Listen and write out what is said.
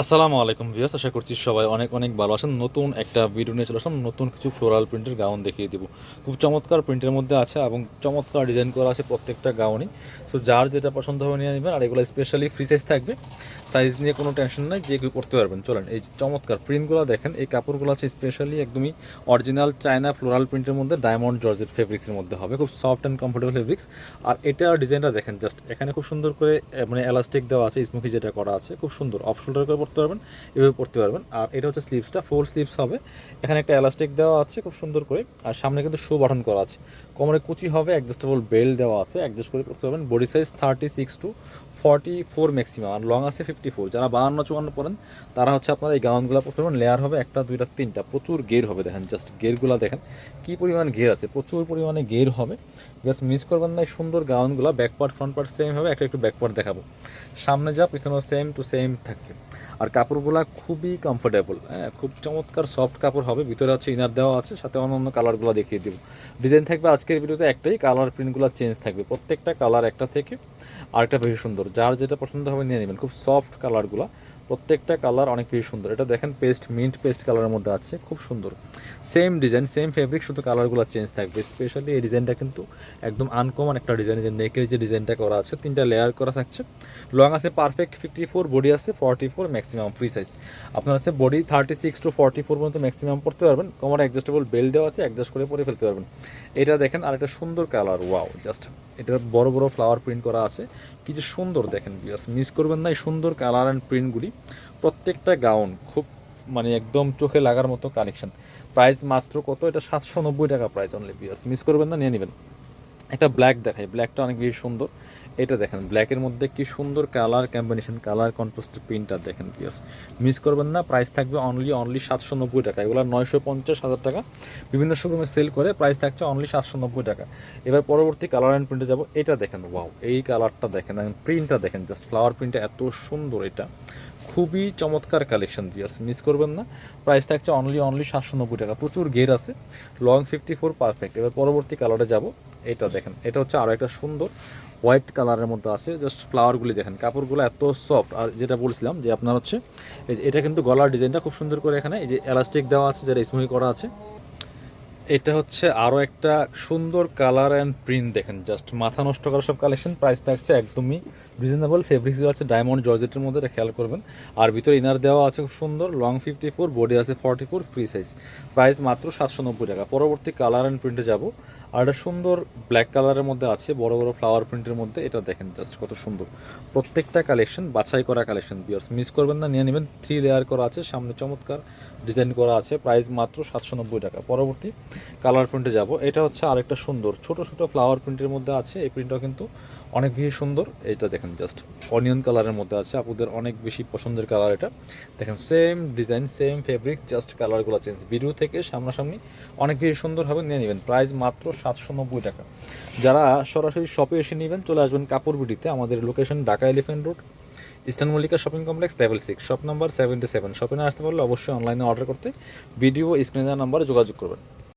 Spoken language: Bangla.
আসসালামু আলাইকুম ভিউয়ার্স, আশা করছি সবাই অনেক অনেক ভালো আছেন। নতুন একটা ভিডিও নিয়ে চলে আসলাম, নতুন কিছু ফ্লোরাল প্রিন্টের গাউন দেখিয়ে দিব। খুব চমৎকার প্রিন্টের মধ্যে আছে এবং চমৎকার ডিজাইন করা আছে প্রত্যেকটা গাউনই তো যার যেটা পছন্দ হবে নিয়ে নেবেন, আর এগুলো স্পেশালি ফ্রি সাইজ থাকবে। সাইজ নিয়ে কোনো টেনশন নাই, যে কেউ করতে পারবেন। চলেন, এই চমৎকার প্রিন্টগুলো দেখেন, এই কাপড়গুলো আছে স্পেশালি একদমই অরিজিনাল চায়না ফ্লোরাল প্রিন্টের মধ্যে ডায়মন্ড জর্জেট ফেব্রিক্সের মধ্যে হবে। খুব সফট অ্যান্ড কমফোর্টেবল ফেব্রিক্স আর এটার ডিজাইনটা দেখেন জাস্ট এখানে খুব সুন্দর করে মানে এলাস্টিক দেওয়া আছে স্মোকি যেটা করা আছে, খুব সুন্দর। অফ শোল্ডার করে পড়তে পারবেন, এভাবে পড়তে পারবেন। আর এটা হচ্ছে স্লিভসটা ফোর স্লিভস হবে। এখানে একটা এলাস্টিক দেওয়া আছে খুব সুন্দর করে, আর সামনে কিন্তু শো বাটন করা আছে। কোমরে কুচি হবে অ্যাডজাস্টেবল বেল্ট দেওয়া আছে অ্যাডজাস্ট করে পড়তে পারবেন। Body size thirty six to forty four maximum R long আছে ফিফটি ফোর যারা বাহান্ন, চুয়ান্ন পড়েন, তারা হচ্ছে আপনার এই গাউনগুলো পড়তে পারবেন। লেয়ার হবে একটা, দুইটা, তিনটা। প্রচুর গের হবে দেখেন জাস্ট গেরগুলো দেখেন। কী পরিমাণ গের আছে? প্রচুর পরিমাণে গের হবে। জাস্ট মিস করবেন না এই সুন্দর গাউনগুলো back part front part same হবে, একটা, একটু ব্যাকপার্ট দেখাবো। সামনে যা, পিছনেও সেম টু সেম থাকছে। আর কাপড়গুলো খুবই কমফোর্টেবল হ্যাঁ খুব চমৎকার সফট কাপড় হবে, ভিতরে আছে ইনার দেওয়া আছে, সাথে অন্যান্য অন্য কালারগুলো দেখিয়ে দেবো। ডিজাইন থাকবে আজকের ভিডিওতে একটাই কালার প্রিন্টগুলো চেঞ্জ থাকবে, প্রত্যেকটা কালার একটা থেকে আরেকটা বেশি সুন্দর। যার যেটা পছন্দ হবে নিয়ে নেবেন, খুব সফট কালারগুলো প্রত্যেকটা কালার অনেক বেশি সুন্দর। এটা দেখেন পেস্ট মিন্ট পেস্ট কালারের মধ্যে আছে, খুব সুন্দর। সেম ডিজাইন সেম ফেব্রিক শুধু কালারগুলো চেঞ্জ থাকবে। স্পেশালি এই ডিজাইনটা কিন্তু একদম আনকমন একটা ডিজাইন যে নেকের যে ডিজাইনটা করা আছে, তিনটা লেয়ার করা থাকছে। লং আছে পারফেক্ট ফিফটি ফোর বডি আছে forty four maximum free size আপনার আছে body thirty six to forty four পর্যন্ত ম্যাক্সিমাম পড়তে পারবেন। কোমর অ্যাডজাস্টেবল বেল্ট দেওয়া আছে অ্যাডজাস্ট করে পরে ফেলতে পারবেন। এটা দেখেন আর একটা সুন্দর কালার ওয়াও জাস্ট এটার বড় বড় ফ্লাওয়ার প্রিন্ট করা আছে। কি যে সুন্দর দেখেন বিয়াস মিস করবেন না এই সুন্দর কালার অ্যান্ড প্রিন্টগুলি প্রত্যেকটা গাউন খুব মানে একদম চোখে লাগার মতো কানেকশন প্রাইস মাত্র কত? এটা সাতশো নব্বই টাকা প্রাইস অনলি বিয়াস মিস করবেন না, নিয়ে নেবেন। একটা ব্ল্যাক দেখাই। ব্ল্যাকটা অনেক বেশি সুন্দর। এটা দেখেন ব্ল্যাকের মধ্যে কি সুন্দর কালার কম্বিনেশন কালার কন্ট্রাস্টের প্রিন্টটা দেখেন পিয়াস মিস করবেন না প্রাইস থাকবে অনলি অনলি সাতশো নব্বই টাকা। এগুলো নয়শো পঞ্চাশ হাজার টাকা। বিভিন্ন শোরুমে সেল করে প্রাইস থাকছে অনলি সাতশো নব্বই টাকা। এবার পরবর্তী কালার অ্যান্ড প্রিন্টে যাব। এটা দেখেন ওয়াও এই কালারটা দেখেন প্রিন্টটা দেখেন জাস্ট ফ্লাওয়ার প্রিন্টটা এত সুন্দর এটা। খুবই চমৎকার কালেকশন দিয়েছে। মিস করবেন না। প্রাইস থাকছে অনলি অনলি সাতশো নব্বই টাকা। প্রচুর গের আছে। লং ফিফটি ফোর পারফেক্ট এবার পরবর্তী কালারে যাব। এটা দেখেন, এটা হচ্ছে আরও একটা সুন্দর হোয়াইট কালারের মধ্যে আছে। জাস্ট ফ্লাওয়ারগুলি দেখেন। কাপড়গুলো এত সফট আর যেটা বলছিলাম যে আপনার হচ্ছে এটা কিন্তু গলার ডিজাইনটা খুব সুন্দর করে এখানে, এই যে এলাস্টিক দেওয়া আছে, যেটা স্মুহি করা আছে। এটা হচ্ছে আরও একটা সুন্দর কালার অ্যান্ড প্রিন্ট দেখেন জাস্ট মাথা নষ্ট করা সব কালেকশন প্রাইস থাকছে একদমই রিজনেবল ফেব্রিক্স আছে ডায়মন্ড জর্জেটের মধ্যে এটা খেয়াল করবেন। আর ভিতরে ইনার দেওয়া আছে খুব সুন্দর লং ফিফটি ফোর বডি আছে forty four free size price মাত্র সাতশো নব্বই টাকা। পরবর্তী কালার অ্যান্ড প্রিন্টে যাব। আর একটা সুন্দর ব্ল্যাক কালারের মধ্যে আছে, বড় বড় ফ্লাওয়ার প্রিন্টের মধ্যে। এটা দেখেন জাস্ট কত সুন্দর। প্রত্যেকটা কালেকশন বাছাই করা কালেকশন বিয়ার্স মিস করবেন না, নিয়ে নেবেন। থ্রি লেয়ার করা আছে, সামনে চমৎকার ডিজাইন করা আছে প্রাইস মাত্র সাতশো নব্বই টাকা। পরবর্তী কালার প্রিন্টে যাব। এটা হচ্ছে আরেকটা সুন্দর, ছোট ছোট ফ্লাওয়ার প্রিন্টের মধ্যে আছে। এই প্রিন্টটাও কিন্তু অনেক বেশি সুন্দর। এটা দেখেন জাস্ট অনিয়ন কালারের মধ্যে আছে। আপুদের অনেক বেশি পছন্দের কালার এটা। দেখেন same design same fabric just কালারগুলো চেঞ্জ ভিডিও থেকে সামনাসামনি অনেক বেশি সুন্দর হবে, নিয়ে নেবেন। প্রাইস মাত্র সাতশো নব্বই টাকা। যারা সরাসরি শপে এসে নেবেন, চলে আসবেন কাপড় বিডিতে আমাদের location Dhaka Elephant Road Eastern Mallika shopping complex level six shop number seventy seven শপে না আসতে পারলে অবশ্যই অনলাইনে অর্ডার করতে ভিডিও স্ক্রিনে নাম্বারে যোগাযোগ করবেন।